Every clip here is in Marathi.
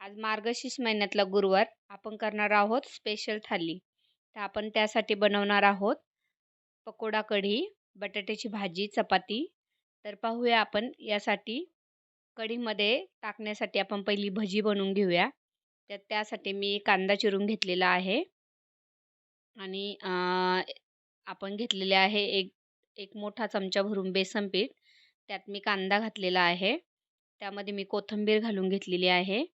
आज मार्गशीर्ष महिन्यातला गुरुवार. आपण करणार आहोत स्पेशल थाली. तर आपण त्यासाठी बनवणार आहोत पकोडा कढी बटाट्याची भाजी चपाती. तर पाहूया आपण यासाठी कढीमध्ये टाकण्यासाठी आपण पहिली भजी बनवून घेऊया. तर त्यासाठी मी कांदा चिरून घेतलेला आहे. आणि आपण घेतलेले आहे एक एक मोठा चमचा भरून बेसन पीठ. त्यात मी कांदा घातलेला आहे. त्यामध्ये मी कोथिंबीर घालून घेतलेली आहे.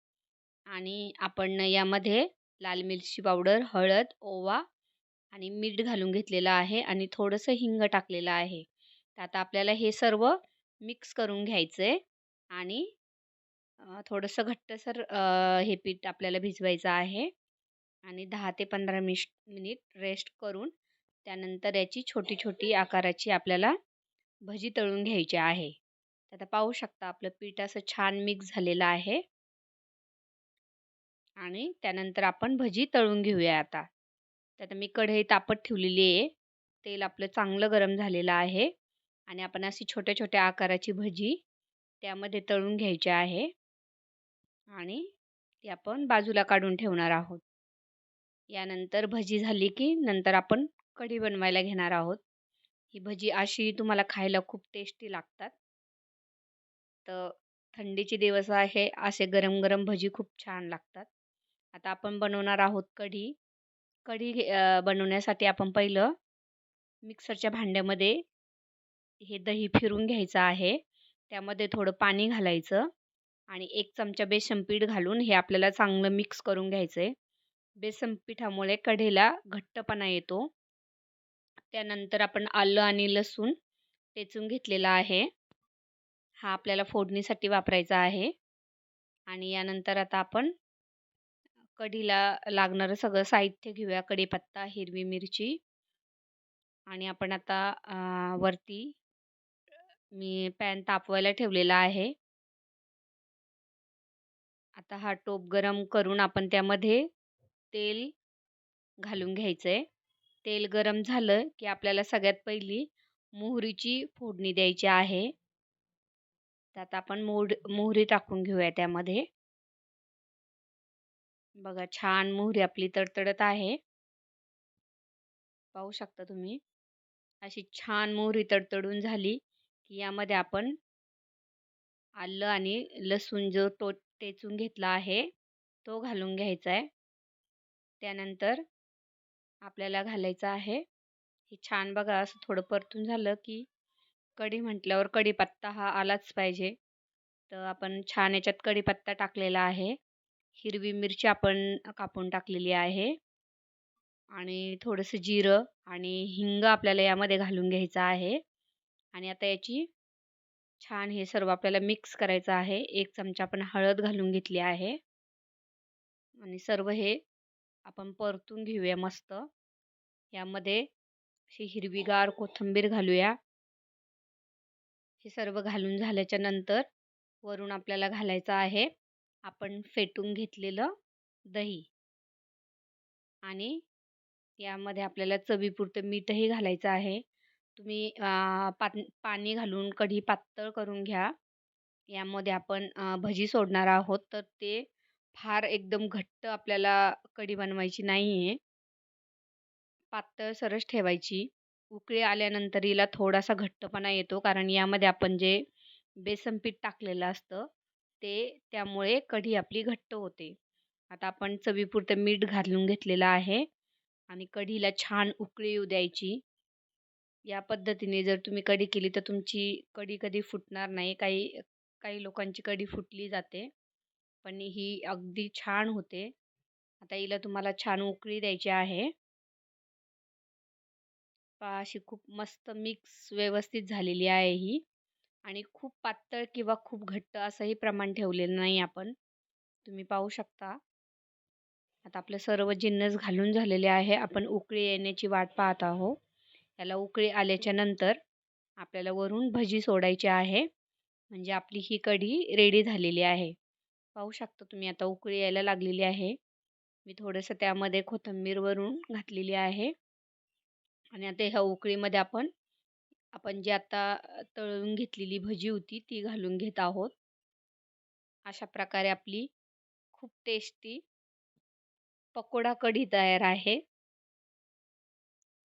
आणि आपण यामध्ये लाल मिरची पावडर हळद ओवा आणि मीठ घालून घेतलेलं आहे आणि थोडंसं हिंग टाकलेलं आहे. तर आता आपल्याला हे सर्व मिक्स करून घ्यायचं आहे आणि थोडंसं घट्टसर हे पीठ आपल्याला भिजवायचं आहे आणि दहा ते पंधरा मिश मिनिट रेस्ट करून त्यानंतर याची छोटी छोटी आकाराची आपल्याला भजी तळून घ्यायची आहे. आता पाहू शकता आपलं पीठ असं छान मिक्स झालेलं आहे. आणि त्यानंतर आपण भजी तळून घेऊया आता. तर आता मी कढई तापत ठेवलेली आहे. तेल आपलं चांगलं गरम झालेलं आहे. आणि आपण अशी छोट्या छोट्या आकाराची भजी त्यामध्ये तळून घ्यायची आहे. आणि ती आपण बाजूला काढून ठेवणार आहोत. यानंतर भजी झाली की नंतर आपण कढी बनवायला घेणार आहोत. ही भजी अशी तुम्हाला खायला खूप टेस्टी लागतात. तर थंडीचे दिवस आहे असे गरम गरम भजी खूप छान लागतात. आता आपण बनवणार आहोत कढी. कढी बनवण्यासाठी आपण पहिलं मिक्सरच्या भांड्यामध्ये हे दही फिरून घ्यायचं आहे. त्यामध्ये थोडं पाणी घालायचं आणि एक चमचा बेसन पीठ घालून हे आपल्याला चांगलं मिक्स करून घ्यायचं आहे बेसन पिठामुळे कढीला घट्टपणा येतो. त्यानंतर आपण आलं आणि लसूण टेचून घेतलेला आहे. हा आपल्याला फोडणीसाठी वापरायचा आहे. आणि यानंतर आता आपण कढीला लागणारं सगळं साहित्य घेऊया. कढीपत्ता हिरवी मिरची आणि आपण आता वरती मी पॅन तापवायला ठेवलेला आहे. आता हा टोप गरम करून आपण त्यामध्ये तेल घालून घ्यायचं आहे तेल गरम झालं की आपल्याला सगळ्यात पहिली मोहरीची फोडणी द्यायची आहे. त्यात आपण मोड मोहरी टाकून घेऊया त्यामध्ये. बघा छान मोहरी आपली तडतडत आहे. पाहू शकता तुम्ही. अशी छान मोहरी तडतडून झाली की यामध्ये आपण आलं आणि लसूण जो तो टेचून घेतला आहे तो घालून घ्यायचा आहे. त्यानंतर आपल्याला घालायचं आहे. हे छान बघा असं थोडं परतून झालं की कढी म्हटल्यावर कढीपत्ता हा आलाच पाहिजे. तर आपण छान याच्यात कढीपत्ता टाकलेला आहे. हिरवी मिरची आपण कापून टाकलेली आहे. आणि थोडंसं जिरं आणि हिंग आपल्याला यामध्ये घालून घ्यायचं आहे. आणि आता याची छान हे सर्व आपल्याला मिक्स करायचं आहे. एक चमचा आपण हळद घालून घेतली आहे. आणि सर्व हे आपण परतून घेऊया मस्त. यामध्ये अशी हिरवीगार कोथिंबीर घालूया. हे सर्व घालून झाल्याच्यानंतर वरून आपल्याला घालायचं आहे. आपण फेटून घेतलेलं दही. आणि यामध्ये आपल्याला चवीपुरतं मीठही घालायचं आहे. तुम्ही पात पाणी घालून कढी पातळ करून घ्या. यामध्ये आपण भजी सोडणार आहोत तर ते फार एकदम घट्ट आपल्याला कढी बनवायची नाही आहे पातळ सरस ठेवायची. उकळी आल्यानंतर हिला थोडासा घट्टपणा येतो कारण यामध्ये आपण जे बेसन पीठ टाकलेलं असतं ते त्यामुळे कढी आपली घट्ट होते. आता आपण चवीपुरतं मीठ घालून घेतलेलं आहे आणि कढीला छान उकळी येऊ द्यायची. या पद्धतीने जर तुम्ही कढी केली तर तुमची कढी कधी फुटणार नाही. काही काही लोकांची कढी फुटली जाते पण ही अगदी छान होते. आता हिला तुम्हाला छान उकळी द्यायची आहे. पहा अशी खूप मस्त मिक्स व्यवस्थित झालेली आहे ही. आणि खूप पातळ किंवा खूप घट्ट असंही प्रमाण ठेवलेलं नाही आपण. तुम्ही पाहू शकता. आता आपलं सर्व जिन्नस घालून झालेले आहे. आपण उकळी येण्याची वाट पाहत आहोत. याला उकळी आल्याच्यानंतर आपल्याला वरून भजी सोडायची आहे. म्हणजे आपली ही कढी रेडी झालेली आहे. पाहू शकता तुम्ही आता उकळी यायला लागलेली आहे. मी थोडंसं त्यामध्ये कोथिंबीर वरून घातलेली आहे. आणि आता ह्या उकळीमध्ये आपण आपण जी आता तळून घेतलेली भजी होती ती घालून घेत आहोत. अशा प्रकारे आपली खूप टेस्टी पकोडा कढी तयार आहे.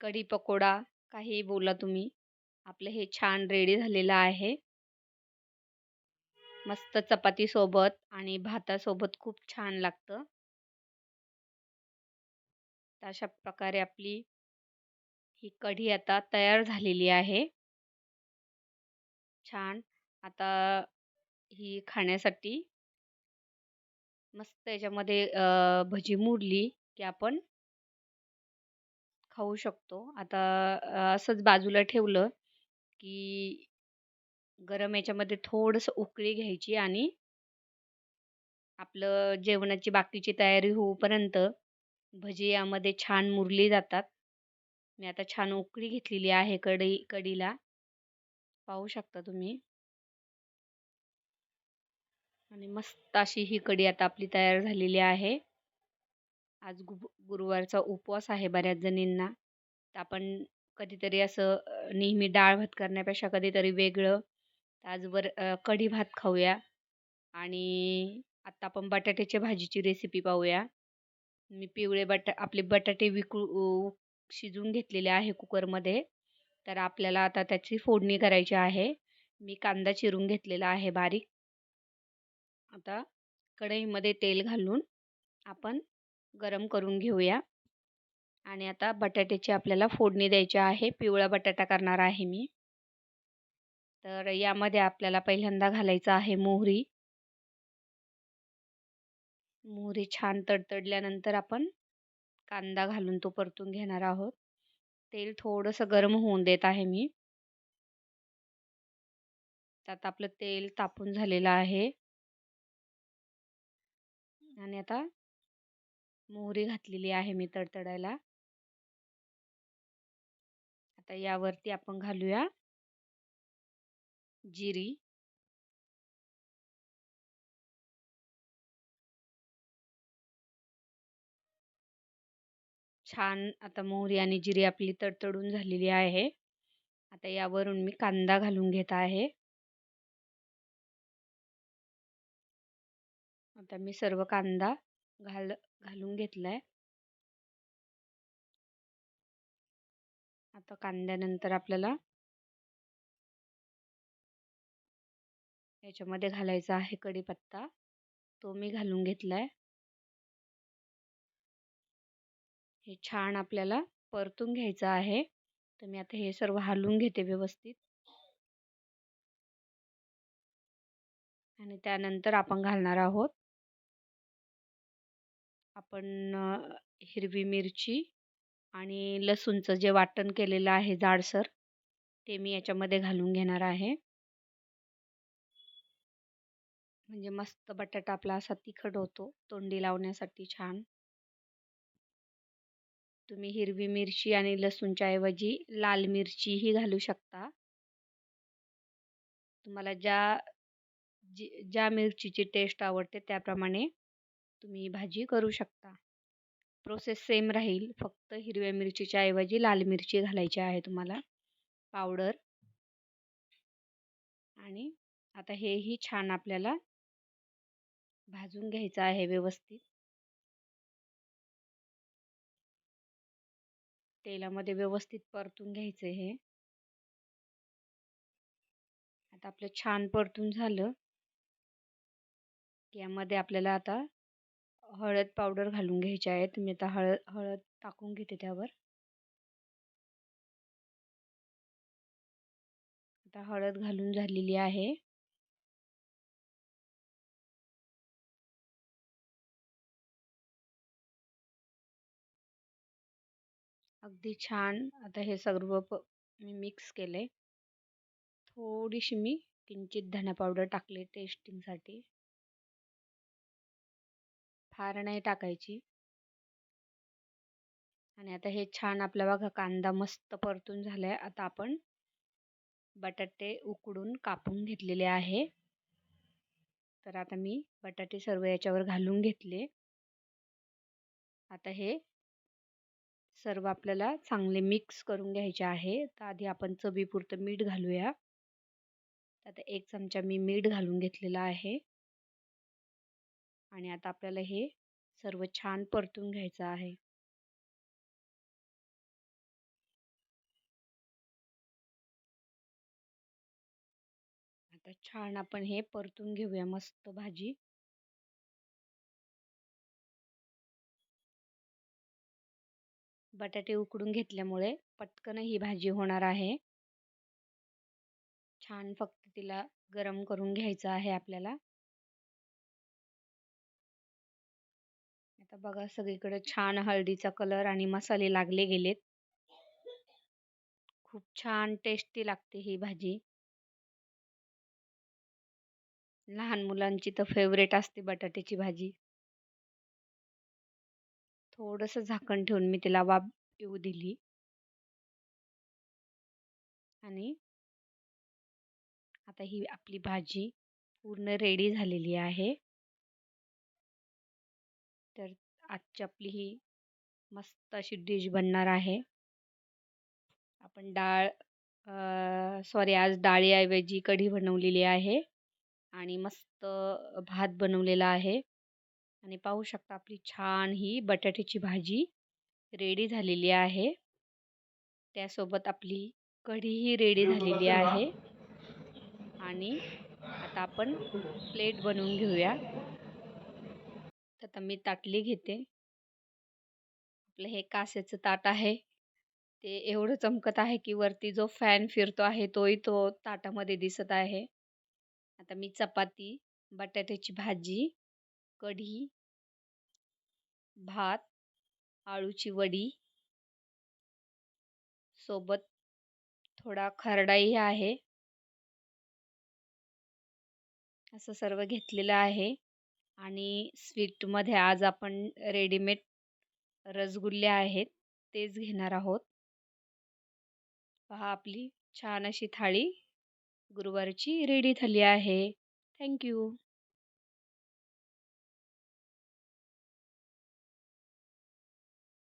कढी पकोडा काही बोला तुम्ही आपलं हे छान रेडी झालेलं आहे. मस्त चपातीसोबत आणि भातासोबत खूप छान लागतं. अशा प्रकारे आपली ही कढी आता तयार झालेली आहे. छान. आता ही खाण्यासाठी मस्त याच्यामध्ये भजी मुरली की आपण खाऊ शकतो. आता असंच बाजूला ठेवलं की गरम याच्यामध्ये थोडंसं उकळी घ्यायची आणि आपलं जेवणाची बाकीची तयारी होऊपर्यंत भजी यामध्ये छान मुरली जातात. मी आता छान उकळी घेतलेली आहे कढी कढीला. पाहू शकता तुम्ही. आणि मस्त अशी ही कढी आता आपली तयार झालेली आहे. आज गु गुरुवारचा उपवास आहे बऱ्याच जणींना. तर आपण कधीतरी असं नेहमी डाळ भात करण्यापेक्षा कधीतरी वेगळं. आज वर कढी भात खाऊया. आणि आत्ता आपण बटाट्याच्या भाजीची रेसिपी पाहूया. मी पिवळे बटा आपले बटाटे विकू शिजवून घेतलेले आहे कुकरमध्ये. तर आपल्याला आता त्याची फोडणी करायची आहे. मी कांदा चिरून घेतलेला आहे बारीक. आता कढईमध्ये तेल घालून आपण गरम करून घेऊया. आणि आता बटाट्याची आपल्याला फोडणी द्यायची आहे. पिवळा बटाटा करणार आहे मी. तर यामध्ये आपल्याला पहिल्यांदा घालायचं आहे मोहरी. मोहरी छान तडतडल्यानंतर आपण कांदा घालून तो परतून घेणार आहोत. तेल थोडंसं गरम होऊन देत आहे मी. त्यात आपलं तेल तापून झालेलं आहे. आणि आता मोहरी घातलेली आहे मी तडतडायला. आता यावरती आपण घालूया जिरी. छान आता मोहरी आणि जिरी आपली तडतडून झालेली आहे. आता यावरून मी कांदा घालून घेत आहे. आता मी सर्व कांदा घाल घालून घेतलाय. आता कांद्यानंतर आपल्याला याच्यामध्ये घालायचा आहे कढीपत्ता. तो मी घालून घेतलाय. हे छान आपल्याला परतून घ्यायचं आहे. तर मी आता हे सर्व हलवून घेते व्यवस्थित. आणि त्यानंतर आपण घालणार आहोत. आपण हिरवी मिरची आणि लसूणचं जे वाटण केलेलं आहे जाडसर ते मी याच्यामध्ये घालून घेणार आहे. म्हणजे मस्त बटाटा आपला असा तिखट होतो तोंडी लावण्यासाठी छान. तुम्ही हिरवी मिरची आणि लसूणच्या ऐवजी लाल मिरचीही घालू शकता. तुम्हाला ज्या जी ज्या मिरचीची टेस्ट आवडते त्याप्रमाणे तुम्ही भाजी करू शकता. प्रोसेस सेम राहील. फक्त हिरव्या मिरचीच्या ऐवजी लाल मिरची घालायची आहे तुम्हाला. पावडर आणि आता हेही छान आपल्याला भाजून घ्यायचं आहे व्यवस्थित. तेलामध्ये व्यवस्थित परतून घ्यायचं हे. आता आपलं छान परतून झालं. यामध्ये आपल्याला आता हळद पावडर घालून घ्यायची आहे. तुम्ही आता हळद हळद टाकून घेते त्यावर. आता हळद घालून झालेली आहे. अगदी छान. आता हे सर्व प मी मिक्स केले. थोडीशी मी किंचित धना पावडर टाकले टेस्टिंगसाठी फार नाही टाकायची. आणि आता हे छान आपला बघा कांदा मस्त परतून झालाय. आता आपण बटाटे उकडून कापून घेतलेले आहे. तर आता मी बटाटे सर्व याच्यावर घालून घेतले. आता हे सर्व आपल्याला चांगले मिक्स करून घ्यायचे आहे. तर आधी आपण चवीपुरतं मीठ घालूया. आता एक चमचा मी मीठ घालून घेतलेला आहे. आणि आता आपल्याला हे सर्व छान परतून घ्यायचं आहे. आता छान आपण हे परतून घेऊया मस्त भाजी. बटाटे उकडून घेतल्यामुळे पटकन ही भाजी होणार आहे. छान फक्त तिला गरम करून घ्यायचं आहे आपल्याला. आता बघा सगळीकडे छान हळदीचा कलर आणि मसाले लागले गेलेत. खूप छान टेस्टी लागते ही भाजी. लहान मुलांची तर फेवरेट असते बटाट्याची भाजी. थोडंसं झाकण ठेवून मी तिला वाफ येऊ दिली. आणि आता ही आपली भाजी पूर्ण रेडी झालेली आहे. तर आजची आपली ही मस्त अशी डिश बनणार आहे. आपण डाळ सॉरी आज डाळीऐवजी कढी बनवलेली आहे. आणि मस्त भात बनवलेला आहे. आणि पाहू शकता आपली छान ही बटाट्याची भाजी रेडी झालेली आहे. त्यासोबत आपली कढीही रेडी झालेली आहे. आणि आता आपण प्लेट बनवून घेऊया. आता मी ताटली घेते. आपलं हे कास्याचं ताट आहे. ते एवढं चमकत आहे की वरती जो फॅन फिरतो आहे तोही तो ताटामध्ये दिसत आहे. आता मी चपाती बटाट्याची भाजी कढी भात आळूची वडी. सोबत थोडा खरडाही आहे. असं सर्व घेतलेलं आहे. आणि स्वीटमध्ये आज आपण रेडीमेड रसगुल्ले आहेत तेच घेणार आहोत. पहा आपली छान अशी थाळी गुरुवारची रेडी झाली आहे. थँक्यू